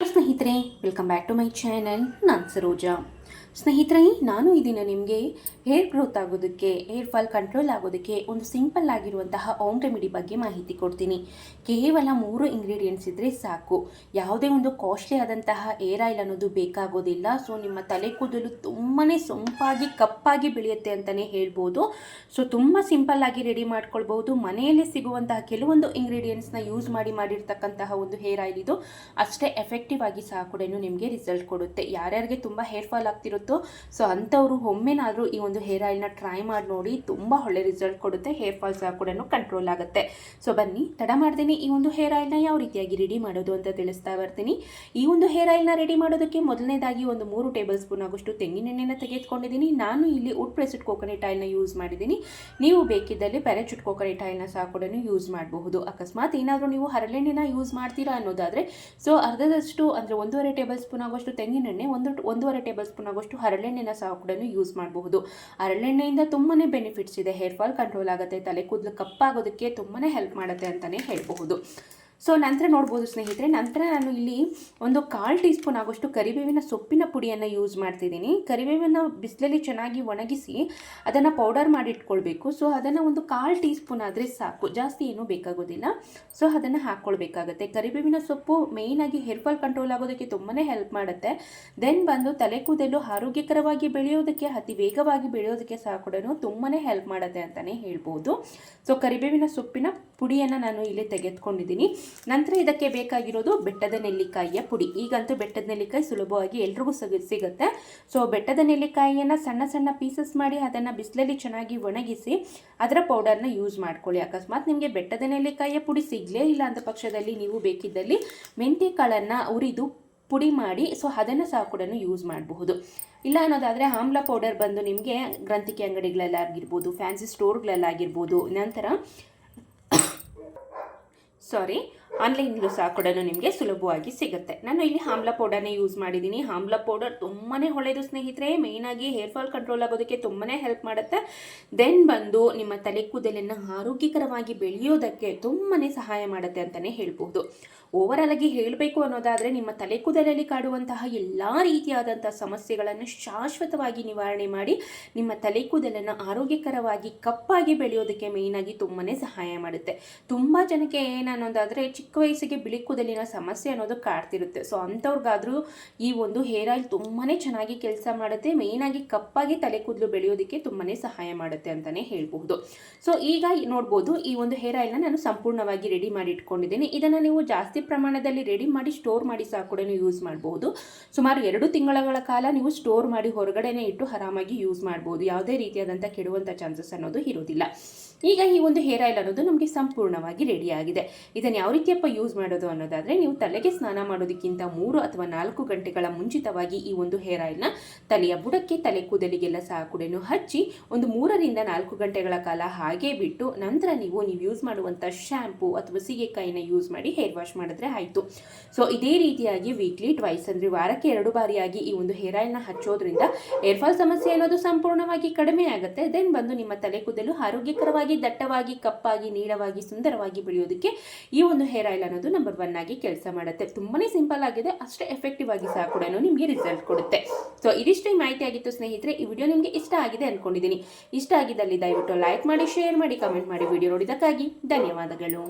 ಸ್ನೇಹಿತರೆ welcome back to my channel ನಾನು ಸರೋಜಾ ಸ್ನೇಹಿತರೆ, ನಾನು ಈ ದಿನ ನಿಮಗೆ ಹೇರ್ ಗ್ರೋತ್ ಆಗೋದಕ್ಕೆ ಹೇರ್ ಫಾಲ್ ಕಂಟ್ರೋಲ್ ಆಗೋದಕ್ಕೆ ಒಂದು ಸಿಂಪಲ್ ಆಗಿರುವಂತಹ ಹೋಮ್ ರೆಮಿಡಿ ಬಗ್ಗೆ ಮಾಹಿತಿ ಕೊಡ್ತೀನಿ. ಕೇವಲ ಮೂರು ಇಂಗ್ರೀಡಿಯೆಂಟ್ಸ್ ಇದ್ದರೆ ಸಾಕು. ಯಾವುದೇ ಒಂದು ಕಾಸ್ಟ್ಲಿ ಆದಂತಹ ಏರ್ ಆಯಿಲ್ ಅನ್ನೋದು ಬೇಕಾಗೋದಿಲ್ಲ. ಸೊ ನಿಮ್ಮ ತಲೆ ಕೂದಲು ತುಂಬಾ ಸೊಂಪಾಗಿ, ಕಪ್ಪಾಗಿ ಬೆಳೆಯುತ್ತೆ ಅಂತಲೇ ಹೇಳ್ಬೋದು. ಸೊ ತುಂಬ ಸಿಂಪಲ್ ಆಗಿ ರೆಡಿ ಮಾಡ್ಕೊಳ್ಬಹುದು. ಮನೆಯಲ್ಲೇ ಸಿಗುವಂತಹ ಕೆಲವೊಂದು ಇಂಗ್ರೀಡಿಯೆಂಟ್ಸ್ನ ಯೂಸ್ ಮಾಡಿ ಮಾಡಿರ್ತಕ್ಕಂತಹ ಒಂದು ಹೇರ್ ಆಯಿಲ್ ಇದು ಅಷ್ಟೇ ಎಫೆಕ್ಟಿವ್ ಆಗಿ ಸಹ ಕೂಡ ನಿಮಗೆ ರಿಸಲ್ಟ್ ಕೊಡುತ್ತೆ. ಯಾರ್ಯಾರಿಗೆ ತುಂಬ ಹೇರ್ ಫಾಲ್ ಆಗ್ತಿರುತ್ತೋ ಸೊ ಅಂಥವರು ಒಮ್ಮೆನಾದರೂ ಈ ಒಂದು ಹೇರ್ ಆಯಿಲ್ನ ಟ್ರೈ ಮಾಡಿ ನೋಡಿ ತುಂಬ ಒಳ್ಳೆ ರಿಸಲ್ಟ್ ಕೊಡುತ್ತೆ. ಹೇರ್ ಫಾಲ್ಸ್ ಕೂಡ ಕಂಟ್ರೋಲ್ ಆಗುತ್ತೆ. ಸೊ ಬನ್ನಿ, ತಡ ಮಾಡ್ತೀನಿ ಈ ಒಂದು ಹೇರ್ ಆಯಿಲ್ನ ಯಾವ ರೀತಿಯಾಗಿ ರೆಡಿ ಮಾಡೋದು ಅಂತ ತಿಳಿಸ್ತಾ ಬರ್ತೀನಿ. ಈ ಒಂದು ಹೇರ್ ಆಯಿಲ್ನ ರೆಡಿ ಮಾಡೋದಕ್ಕೆ ಮೊದಲನೇದಾಗಿ ಒಂದು ಮೂರು ಟೇಬಲ್ ಸ್ಪೂನ್ ಆಗೋಷ್ಟು ತೆಂಗಿನೆಣ್ಣೆನ ತೆಗೆದುಕೊಂಡಿದ್ದೀನಿ. ನಾನು ಇಲ್ಲಿ ಉಡ್ ಪ್ರೆಸ್ಡ್ ಕೋಕೋನಟ್ ಆಯಿಲ್ನ ಯೂಸ್ ಮಾಡಿದ್ದೀನಿ. ನೀವು ಬೇಕಿದ್ದಲ್ಲಿ ಪ್ಯಾರಾಚೂಟ್ ಕೋಕೋನಟ್ ಆಯಿಲ್ನ ಸಹ ಕೂಡ ಯೂಸ್ ಮಾಡಬಹುದು. ಅಕಸ್ಮಾತ್ ಏನಾದರೂ ನೀವು ಹರಳೆಣ್ಣೆನ ಯೂಸ್ ಮಾಡ್ತೀರಾ ಅನ್ನೋದಾದರೆ ಸೊ ಅರ್ಧದಷ್ಟು ಅಂದರೆ ಒಂದೂವರೆ ಟೇಬಲ್ ಸ್ಪೂನ್ ಆಗೋಷ್ಟು ತೆಂಗಿನೆಣ್ಣೆ ಒಂದು, ಒಂದೂವರೆ ಟೇಬಲ್ ಸ್ಪೂನ್ ಆಗೋಷ್ಟು ಹರಳೆಣ್ಣೆನ ಸಹ ಕೂಡ ಯೂಸ್ ಮಾಡಬಹುದು. ಹರಳೆಣ್ಣೆಯಿಂದ ತುಂಬಾ ಬೆನಿಫಿಟ್ಸ್ ಇದೆ. ಹೇರ್ ಫಾಲ್ ಕಂಟ್ರೋಲ್ ಆಗುತ್ತೆ, ತಲೆ ಕೂದಲು ಕಪ್ಪಾಗೋದಕ್ಕೆ ತುಂಬಾ ಹೆಲ್ಪ್ ಮಾಡುತ್ತೆ ಅಂತಲೇ ಹೇಳಬಹುದು. ಸೊ ನಂತರ ನೋಡ್ಬೋದು ಸ್ನೇಹಿತರೆ, ನಂತರ ನಾನು ಇಲ್ಲಿ ಒಂದು ಕಾಲು ಟೀ ಸ್ಪೂನ್ ಆಗೋಷ್ಟು ಕರಿಬೇವಿನ ಸೊಪ್ಪಿನ ಪುಡಿಯನ್ನು ಯೂಸ್ ಮಾಡ್ತಿದ್ದೀನಿ. ಕರಿಬೇವಿನ ಬಿಸಿಲಲ್ಲಿ ಚೆನ್ನಾಗಿ ಒಣಗಿಸಿ ಅದನ್ನು ಪೌಡರ್ ಮಾಡಿ ಇಟ್ಕೊಳ್ಬೇಕು ಸೊ ಅದನ್ನು ಒಂದು ಕಾಲು ಟೀ ಸ್ಪೂನ್ ಆದರೆ ಸಾಕು. ಜಾಸ್ತಿ ಏನೂ ಬೇಕಾಗೋದಿಲ್ಲ. ಸೊ ಅದನ್ನು ಹಾಕ್ಕೊಳ್ಬೇಕಾಗತ್ತೆ. ಕರಿಬೇವಿನ ಸೊಪ್ಪು ಮೇಯ್ನಾಗಿ ಹೇರ್ ಫಾಲ್ ಕಂಟ್ರೋಲ್ ಆಗೋದಕ್ಕೆ ತುಂಬಾ ಹೆಲ್ಪ್ ಮಾಡುತ್ತೆ. ದೆನ್ ಬಂದು ತಲೆ ಕೂದಲು ಆರೋಗ್ಯಕರವಾಗಿ ಬೆಳೆಯೋದಕ್ಕೆ, ಅತಿ ವೇಗವಾಗಿ ಬೆಳೆಯೋದಕ್ಕೆ ಸಹ ಕೂಡ ತುಂಬಾ ಹೆಲ್ಪ್ ಮಾಡುತ್ತೆ ಅಂತಲೇ ಹೇಳ್ಬೋದು. ಸೊ ಕರಿಬೇವಿನ ಸೊಪ್ಪಿನ ಪುಡಿಯನ್ನು ನಾನು ಇಲ್ಲಿ ತೆಗೆದುಕೊಂಡಿದ್ದೀನಿ. ನಂತರ ಇದಕ್ಕೆ ಬೇಕಾಗಿರೋದು ಬೆಟ್ಟದ ನೆಲ್ಲಿಕಾಯಿಯ ಪುಡಿ. ಈಗಂತೂ ಬೆಟ್ಟದ ನೆಲ್ಲಿಕಾಯಿ ಸುಲಭವಾಗಿ ಎಲ್ರಿಗೂ ಸಿಗ, ಸಿಗುತ್ತೆ. ಸೊ ಬೆಟ್ಟದ ನೆಲ್ಲಿಕಾಯಿಯನ್ನು ಸಣ್ಣ ಸಣ್ಣ ಪೀಸಸ್ ಮಾಡಿ ಅದನ್ನು ಬಿಸಿಲಲ್ಲಿ ಚೆನ್ನಾಗಿ ಒಣಗಿಸಿ ಅದರ ಪೌಡರ್ನ ಯೂಸ್ ಮಾಡ್ಕೊಳ್ಳಿ. ಅಕಸ್ಮಾತ್ ನಿಮಗೆ ಬೆಟ್ಟದ ನೆಲ್ಲಿಕಾಯಿಯ ಪುಡಿ ಸಿಗಲೇ ಇಲ್ಲ ಅಂತ ಪಕ್ಷದಲ್ಲಿ ನೀವು ಬೇಕಿದ್ದಲ್ಲಿ ಮೆಂತ್ಯ ಕಾಳನ್ನು ಉರಿದು ಪುಡಿ ಮಾಡಿ ಸೊ ಅದನ್ನು ಸಹ ಕೂಡ ಯೂಸ್ ಮಾಡಬಹುದು. ಇಲ್ಲ ಅನ್ನೋದಾದರೆ ಆಮ್ಲ ಪೌಡರ್ ಬಂದು ನಿಮಗೆ ಗ್ರಂಥಿಕೆ ಅಂಗಡಿಗಳಲ್ಲಾಗಿರ್ಬೋದು ಫ್ಯಾನ್ಸಿ ಸ್ಟೋರ್ಗಳಲ್ಲಾಗಿರ್ಬೋದು ನಂತರ sorry ಆನ್ಲೈನಲ್ಲೂ ಸಹ ಕೂಡ ನಿಮಗೆ ಸುಲಭವಾಗಿ ಸಿಗುತ್ತೆ. ನಾನು ಇಲ್ಲಿ ಆಮ್ಲ ಪೌಡರ್ನೇ ಯೂಸ್ ಮಾಡಿದ್ದೀನಿ ಆಮ್ಲ ಪೌಡರ್ ತುಂಬಾ ಒಳ್ಳೆಯದು ಸ್ನೇಹಿತರೆ. ಮೇಯ್ನಾಗಿ ಹೇರ್ ಫಾಲ್ ಕಂಟ್ರೋಲ್ ಆಗೋದಕ್ಕೆ ತುಂಬಾ ಹೆಲ್ಪ್ ಮಾಡುತ್ತೆ. ದೆನ್ ಬಂದು ನಿಮ್ಮ ತಲೆ ಕೂದಲನ್ನು ಆರೋಗ್ಯಕರವಾಗಿ ಬೆಳೆಯೋದಕ್ಕೆ ತುಂಬಾ ಸಹಾಯ ಮಾಡುತ್ತೆ ಅಂತಲೇ ಹೇಳ್ಬೋದು. ಓವರಾಲ್ ಆಗಿ ಹೇಳಬೇಕು ಅನ್ನೋದಾದರೆ ನಿಮ್ಮ ತಲೆ ಕೂದಲಲ್ಲಿ ಕಾಡುವಂತಹ ಎಲ್ಲ ರೀತಿಯಾದಂಥ ಸಮಸ್ಯೆಗಳನ್ನು ಶಾಶ್ವತವಾಗಿ ನಿವಾರಣೆ ಮಾಡಿ ನಿಮ್ಮ ತಲೆ ಕೂದಲನ್ನು ಆರೋಗ್ಯಕರವಾಗಿ ಕಪ್ಪಾಗಿ ಬೆಳೆಯೋದಕ್ಕೆ ಮೇಯ್ನಾಗಿ ತುಂಬಾ ಸಹಾಯ ಮಾಡುತ್ತೆ. ತುಂಬ ಜನಕ್ಕೆ ಏನನ್ನೋದಾದರೆ ಚಿಕ್ಕ ವಯಸ್ಸಿಗೆ ಬಿಳಿ ಕೂದಲಿನ ಸಮಸ್ಯೆ ಅನ್ನೋದು ಕಾಡ್ತಿರುತ್ತೆ. ಸೊ ಅಂಥವ್ರಿಗಾದರೂ ಈ ಒಂದು ಹೇರ್ ಆಯಿಲ್ ತುಂಬಾ ಚೆನ್ನಾಗಿ ಕೆಲಸ ಮಾಡುತ್ತೆ. ಮೇಯ್ನಾಗಿ ಕಪ್ಪಾಗಿ ತಲೆ ಕೂದಲು ಬೆಳೆಯೋದಕ್ಕೆ ತುಂಬಾ ಸಹಾಯ ಮಾಡುತ್ತೆ ಅಂತಲೇ ಹೇಳ್ಬಹುದು. ಸೊ ಈಗ ನೋಡ್ಬೋದು ಈ ಒಂದು ಹೇರ್ ಆಯಿಲ್ನ ನಾನು ಸಂಪೂರ್ಣವಾಗಿ ರೆಡಿ ಮಾಡಿ ಇಟ್ಕೊಂಡಿದ್ದೀನಿ. ಇದನ್ನು ನೀವು ಜಾಸ್ತಿ ಪ್ರಮಾಣದಲ್ಲಿ ರೆಡಿ ಮಾಡಿ ಸ್ಟೋರ್ ಮಾಡಿ ಸಹ ಕೂಡ ಯೂಸ್ ಮಾಡಬಹುದು. ಸುಮಾರು ಎರಡು ತಿಂಗಳ ಕಾಲ ನೀವು ಸ್ಟೋರ್ ಮಾಡಿ ಹೊರಗಡೆನೆ ಇಟ್ಟು ಆರಾಮಾಗಿ ಯೂಸ್ ಮಾಡ್ಬೋದು ಯಾವುದೇ ರೀತಿಯಾದಂಥ ಕೆಡುವಂಥ ಚಾನ್ಸಸ್ ಅನ್ನೋದು ಇರೋದಿಲ್ಲ. ಈಗ ಈ ಒಂದು ಹೇರ್ ಆಯಿಲ್ ಅನ್ನೋದು ನಮಗೆ ಸಂಪೂರ್ಣವಾಗಿ ರೆಡಿ ಆಗಿದೆ. ಇದನ್ನು ಯಾವ ರೀತಿಯಪ್ಪ ಯೂಸ್ ಮಾಡೋದು ಅನ್ನೋದಾದರೆ ನೀವು ತಲೆಗೆ ಸ್ನಾನ ಮಾಡೋದಕ್ಕಿಂತ ಮೂರು ಅಥವಾ ನಾಲ್ಕು ಗಂಟೆಗಳ ಮುಂಚಿತವಾಗಿ ಈ ಒಂದು ಹೇರ್ ಆಯಿಲ್ನ ತಲೆಯ ಬುಡಕ್ಕೆ ತಲೆ ಕೂದಲಿಗೆಲ್ಲ ಸಹ ಕೂಡ ಹಚ್ಚಿ ಒಂದು ಮೂರರಿಂದ ನಾಲ್ಕು ಗಂಟೆಗಳ ಕಾಲ ಹಾಗೆ ಬಿಟ್ಟು ನಂತರ ನೀವು ನೀವು ಯೂಸ್ ಮಾಡುವಂಥ ಶ್ಯಾಂಪು ಅಥವಾ ಸೀಗೆಕಾಯಿನ ಯೂಸ್ ಮಾಡಿ ಹೇರ್ ವಾಶ್ ಮಾಡಿದ್ರೆ ಆಯಿತು. ಸೊ ಇದೇ ರೀತಿಯಾಗಿ ವೀಕ್ಲಿ ಟ್ವೈಸ್ ಅಂದರೆ ವಾರಕ್ಕೆ ಎರಡು ಬಾರಿಯಾಗಿ ಈ ಒಂದು ಹೇರ್ ಆಯಿಲ್ನ ಹಚ್ಚೋದ್ರಿಂದ ಹೇರ್ ಫಾಲ್ ಸಮಸ್ಯೆ ಅನ್ನೋದು ಸಂಪೂರ್ಣವಾಗಿ ಕಡಿಮೆ ಆಗುತ್ತೆ. ದೆನ್ ಬಂದು ನಿಮ್ಮ ತಲೆ ಕೂದಲು ಆರೋಗ್ಯಕರವಾಗಿ ದಟ್ಟವಾಗಿ, ಕಪ್ಪಾಗಿ, ನೀಳವಾಗಿ, ಸುಂದರವಾಗಿ ಬೆಳೆಯೋದಕ್ಕೆ ಈ ಒಂದು ಹೇರ್ ಆಯಿಲ್ ಅನ್ನೋದು ನಂಬರ್ ಒನ್ ಆಗಿ ಕೆಲಸ ಮಾಡುತ್ತೆ. ತುಂಬನೇ ಸಿಂಪಲ್ ಆಗಿದೆ, ಅಷ್ಟೇ ಎಫೆಕ್ಟಿವ್ ಆಗಿ ಸಹ ಕೂಡ ನಿಮಗೆ ರಿಸಲ್ಟ್ ಕೊಡುತ್ತೆ. ಸೊ ಇದಿಷ್ಟೇ ಮಾಹಿತಿ ಆಗಿತ್ತು ಸ್ನೇಹಿತರೆ, ಈ ವಿಡಿಯೋ ನಿಮಗೆ ಇಷ್ಟ ಆಗಿದೆ ಅನ್ಕೊಂಡಿದ್ದೀನಿ ಇಷ್ಟ ಆಗಿದ್ದಲ್ಲಿ ದಯವಿಟ್ಟು ಲೈಕ್ ಮಾಡಿ ಶೇರ್ ಮಾಡಿ ಕಮೆಂಟ್ ಮಾಡಿ ವಿಡಿಯೋ ನೋಡಿದ್ದಕ್ಕಾಗಿ ಧನ್ಯವಾದಗಳು.